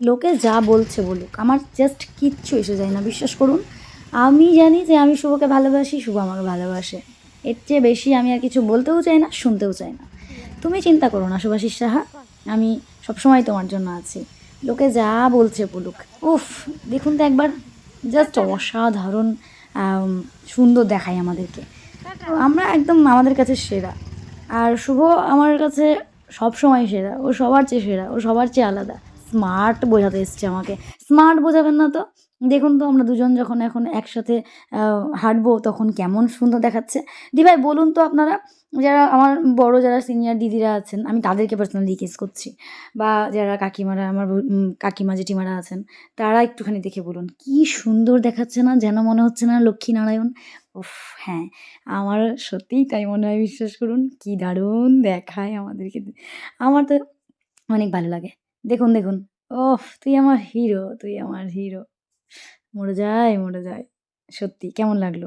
লোকে যা বলছে বলুক, আমার জাস্ট কিচ্ছু এসে যায় না, বিশ্বাস করুন। আমি জানি যে আমি শুভকে ভালোবাসি, শুভ আমাকে ভালোবাসে। এর চেয়ে বেশি আমি আর কিছু বলতেও চাই না, শুনতেও চাই না। তুমি চিন্তা করো না, সুভাষিস সাহা, আমি সবসময় তোমার জন্য আছি। লোকে যা বলছে বলুক। উফ, দেখুন তো একবার জাস্ট অসাধারণ সুন্দর দেখায় আমাদেরকে। আমরা একদম আমাদের কাছে সেরা। আর শুভ আমার কাছে সব সময় সেরা, ও সবার চেয়ে সেরা, ও সবার চেয়ে আলাদা। স্মার্ট বোঝাতে এসছে আমাকে। স্মার্ট বোঝাবেন না তো? দেখুন তো, আমরা দুজন যখন এখন একসাথে হাঁটবো, তখন কেমন সুন্দর দেখাচ্ছে। দি ভাই, বলুন তো আপনারা, যারা আমার বড় যারা সিনিয়র দিদিরা আছেন, আমি তাদেরকে পার্সোনালি জিজ্ঞেস করছি, বা যারা কাকিমারা, আমার কাকিমা, জেঠিমারা আছেন, তারা একটুখানি দেখে বলুন, কি সুন্দর দেখাচ্ছে না, যেন মনে হচ্ছে না লক্ষ্মীনারায়ণ? উফ হ্যাঁ আমার সত্যিই তাই মনে হয়, বিশ্বাস করুন, কি দারুণ দেখায় আমাদেরকে। আমার তো অনেক ভালো লাগে। দেখুন দেখুন। ওফ, তুই আমার হিরো তুই আমার হিরো মরে যায় মরে যায়। সত্যি, কেমন লাগল?